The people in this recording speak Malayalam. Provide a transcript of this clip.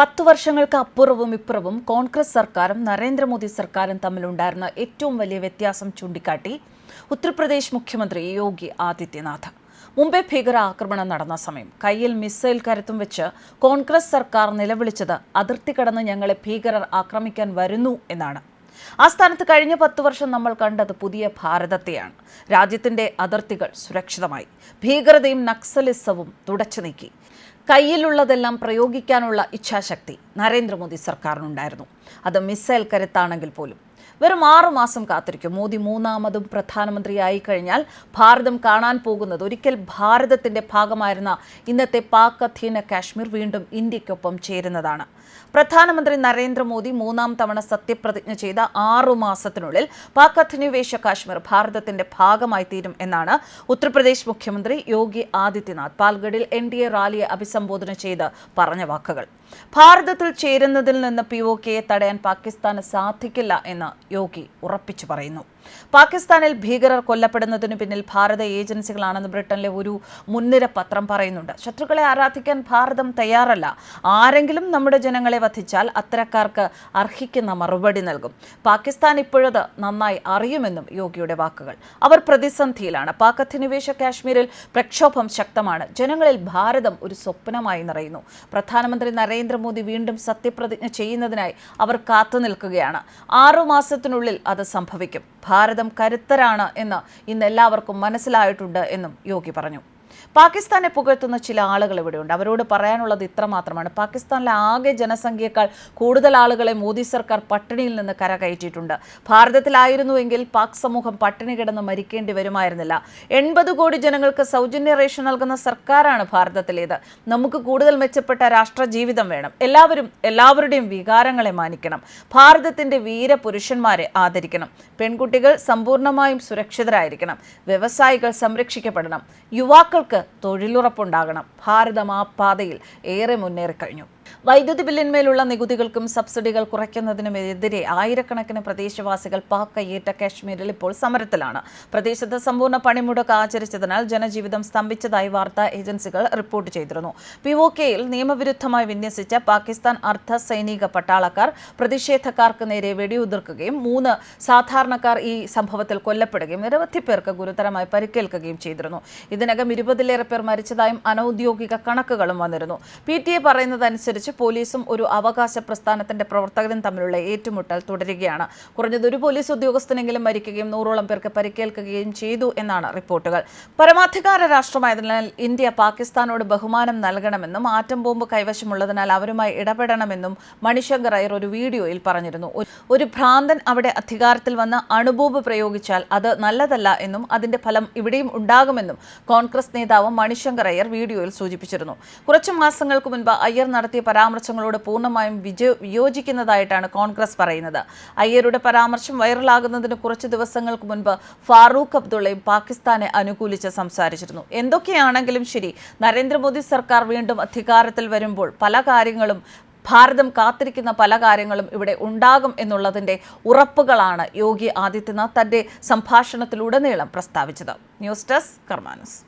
പത്തു വർഷങ്ങൾക്ക് അപ്പുറവും ഇപ്പുറവും കോൺഗ്രസ് സർക്കാരും നരേന്ദ്രമോദി സർക്കാരും തമ്മിലുണ്ടായിരുന്ന ഏറ്റവും വലിയ വ്യത്യാസം ചൂണ്ടിക്കാട്ടി ഉത്തർപ്രദേശ് മുഖ്യമന്ത്രി യോഗി ആദിത്യനാഥ്. മുംബൈ ഭീകര ആക്രമണം നടന്ന സമയം കയ്യിൽ മിസൈൽ കരുത്തും വെച്ച് കോൺഗ്രസ് സർക്കാർ നിലവിളിച്ചത് അതിർത്തി കടന്ന് ഞങ്ങളെ ഭീകരർ ആക്രമിക്കാൻ വരുന്നു എന്നാണ്. ആ സ്ഥാനത്ത് കഴിഞ്ഞ പത്ത് വർഷം നമ്മൾ കണ്ടത് പുതിയ ഭാരതത്തെയാണ്. രാജ്യത്തിന്റെ അതിർത്തികൾ സുരക്ഷിതമായി. ഭീകരതയും നക്സലിസവും തുടച്ചു നീക്കി. കയ്യിലുള്ളതെല്ലാം പ്രയോഗിക്കാനുള്ള ഇച്ഛാശക്തി നരേന്ദ്രമോദി സർക്കാരിനുണ്ടായിരുന്നു. അത് മിസൈൽ കരുത്താണെങ്കിൽ പോലും. വെറും ആറു മാസം കാത്തിരിക്കും. മോദി മൂന്നാമതും പ്രധാനമന്ത്രിയായി കഴിഞ്ഞാൽ ഭാരതം കാണാൻ പോകുന്നത് ഒരിക്കൽ ഭാരതത്തിന്റെ ഭാഗമായിരുന്ന ഇന്നത്തെ പാക് അധീന കാശ്മീർ വീണ്ടും ഇന്ത്യക്കൊപ്പം ചേരുന്നതാണ്. പ്രധാനമന്ത്രി നരേന്ദ്രമോദി മൂന്നാം തവണ സത്യപ്രതിജ്ഞ ചെയ്ത ആറു മാസത്തിനുള്ളിൽ പാക് അധിനിവേശ കാശ്മീർ ഭാരതത്തിന്റെ ഭാഗമായി തീരും എന്നാണ് ഉത്തർപ്രദേശ് മുഖ്യമന്ത്രി യോഗി ആദിത്യനാഥ് പാൽഗഡിൽ എൻ ഡി എ റാലിയെ അഭിസംബോധന ചെയ്ത് പറഞ്ഞ വാക്കുകൾ. ഭാരതത്തിൽ ചേരുന്നതിൽ നിന്ന് പി ഒ കെയെ തടയാൻ പാകിസ്ഥാന് സാധിക്കില്ല എന്ന് യോഗി ഉറപ്പിച്ചു പറയുന്നു. പാകിസ്ഥാനിൽ ഭീകരർ കൊല്ലപ്പെടുന്നതിനു പിന്നിൽ ഭാരത ഏജൻസികളാണെന്ന് ബ്രിട്ടനിലെ ഒരു മുൻനിര പത്രം പറയുന്നുണ്ട്. ശത്രുക്കളെ ആരാധിക്കാൻ ഭാരതം തയ്യാറല്ല. ആരെങ്കിലും നമ്മുടെ ജനങ്ങളെ വധിച്ചാൽ അത്തരക്കാർക്ക് അർഹിക്കുന്ന മറുപടി നൽകും. പാകിസ്ഥാൻ ഇപ്പോഴത് നന്നായി അറിയുമെന്നും യോഗിയുടെ വാക്കുകൾ. അവർ പ്രതിസന്ധിയിലാണ്. പാക് അധിനിവേശ കാശ്മീരിൽ പ്രക്ഷോഭം ശക്തമാണ്. ജനങ്ങളിൽ ഭാരതം ഒരു സ്വപ്നമായി നിറയുന്നു. പ്രധാനമന്ത്രി നരേന്ദ്രമോദി വീണ്ടും സത്യപ്രതിജ്ഞ ചെയ്യുന്നതിനായി അവർ കാത്തു നിൽക്കുകയാണ് ആറു മാസത്തിനുള്ളിൽ അത് സംഭവിക്കും. ഭാരതം കരുത്തരാണ് എന്ന് ഇന്ന് എല്ലാവർക്കും മനസ്സിലായിട്ടുണ്ട് എന്നും യോഗി പറഞ്ഞു. പാകിസ്ഥാനെ പുകഴ്ത്തുന്ന ചില ആളുകൾ ഇവിടെയുണ്ട്. അവരോട് പറയാനുള്ളത് ഇത്ര മാത്രമാണ്. പാകിസ്ഥാനിലെ ആകെ ജനസംഖ്യയേക്കാൾ കൂടുതൽ ആളുകളെ മോദി സർക്കാർ പട്ടിണിയിൽ നിന്ന് കരകയറ്റിയിട്ടുണ്ട്. ഭാരതത്തിലായിരുന്നുവെങ്കിൽ പാക് സമൂഹം പട്ടിണി കിടന്ന് മരിക്കേണ്ടി വരുമായിരുന്നില്ല. എൺപത് കോടി ജനങ്ങൾക്ക് സൗജന്യ റേഷൻ നൽകുന്ന സർക്കാരാണ് ഭാരതത്തിലേത്. നമുക്ക് കൂടുതൽ മെച്ചപ്പെട്ട രാഷ്ട്ര ജീവിതം വേണം. എല്ലാവരും എല്ലാവരുടെയും വികാരങ്ങളെ മാനിക്കണം. ഭാരതത്തിന്റെ വീരപുരുഷന്മാരെ ആദരിക്കണം. പെൺകുട്ടികൾ സമ്പൂർണമായും സുരക്ഷിതരായിരിക്കണം. വ്യവസായികൾ സംരക്ഷിക്കപ്പെടണം. യുവാക്കൾക്ക് തൊഴിലുറപ്പുണ്ടാകണം. ഭാരതം ആ പാതയിൽ ഏറെ മുന്നേറിക്കഴിഞ്ഞു. വൈദ്യുതി ബില്ലിന്മേലുള്ള നികുതികൾക്കും സബ്സിഡികൾ കുറയ്ക്കുന്നതിനുമെതിരെ ആയിരക്കണക്കിന് പ്രദേശവാസികൾ പാക് കയ്യേറ്റ കാശ്മീരിൽ ഇപ്പോൾ സമരത്തിലാണ്. പ്രദേശത്ത് സമ്പൂർണ പണിമുടക്ക് ആചരിച്ചതിനാൽ ജനജീവിതം സ്തംഭിച്ചതായി വാർത്താ ഏജൻസികൾ റിപ്പോർട്ട് ചെയ്തിരുന്നു. പി ഒ കെയിൽ നിയമവിരുദ്ധമായി വിന്യസിച്ച പാകിസ്ഥാൻ അർദ്ധ സൈനിക പട്ടാളക്കാർ പ്രതിഷേധക്കാർക്ക് നേരെ വെടിയുതിർക്കുകയും മൂന്ന് സാധാരണക്കാർ ഈ സംഭവത്തിൽ കൊല്ലപ്പെടുകയും നിരവധി പേർക്ക് ഗുരുതരമായി പരിക്കേൽക്കുകയും ചെയ്തിരുന്നു. ഇതിനകം ഇരുപതിലേറെ പേർ മരിച്ചതായും അനൌദ്യോഗിക കണക്കുകളും വന്നിരുന്നു. പി ടി എ പറയുന്നതനുസരിച്ച് പോലീസും ഒരു അവകാശ പ്രസ്ഥാനത്തിന്റെ പ്രവർത്തകരും തമ്മിലുള്ള ഏറ്റുമുട്ടൽ തുടരുകയാണ്. കുറഞ്ഞത് ഒരു പോലീസ് ഉദ്യോഗസ്ഥനെങ്കിലും മരിക്കുകയും നൂറോളം പേർക്ക് പരിക്കേൽക്കുകയും ചെയ്തു എന്നാണ് റിപ്പോർട്ടുകൾ. പരമാധികാര രാഷ്ട്രമായതിനാൽ ഇന്ത്യ പാകിസ്ഥാനോട് ബഹുമാനം നൽകണമെന്നും ആറ്റം ബോംബ് കൈവശമുള്ളതിനാൽ അവരുമായി ഇടപെടണമെന്നും മണിശങ്കർ അയ്യർ ഒരു വീഡിയോയിൽ പറഞ്ഞിരുന്നു. ഒരു ഭ്രാന്തൻ അവിടെ അധികാരത്തിൽ വന്ന് അണുബോംബ് പ്രയോഗിച്ചാൽ അത് നല്ലതല്ല എന്നും അതിന്റെ ഫലം ഇവിടെയും ഉണ്ടാകുമെന്നും കോൺഗ്രസ് നേതാവ് മണിശങ്കർ അയ്യർ വീഡിയോയിൽ സൂചിപ്പിച്ചിരുന്നു. കുറച്ചു മാസങ്ങൾക്ക് മുൻപ് അയ്യർ നടത്തിയ പരാമർശങ്ങളോട് പൂർണമായും വിജ വിയോജിക്കുന്നതായിട്ടാണ് കോൺഗ്രസ് പറയുന്നത്. അയ്യരുടെ പരാമർശം വൈറലാകുന്നതിന് കുറച്ച് ദിവസങ്ങൾക്ക് മുൻപ് ഫാറൂഖ് അബ്ദുള്ളയും പാകിസ്ഥാനെ അനുകൂലിച്ച് സംസാരിച്ചിരുന്നു. എന്തൊക്കെയാണെങ്കിലും ശരി നരേന്ദ്രമോദി സർക്കാർ വീണ്ടും അധികാരത്തിൽ വരുമ്പോൾ പല കാര്യങ്ങളും ഭാരതം കാത്തിരിക്കുന്ന പല കാര്യങ്ങളും ഇവിടെ ഉണ്ടാകും എന്നുള്ളതിന്റെ ഉറപ്പുകളാണ് യോഗി ആദിത്യനാഥ് തന്റെ സംഭാഷണത്തിലുടനീളം പ്രസ്താവിച്ചത്. News desk കർമാനസ്.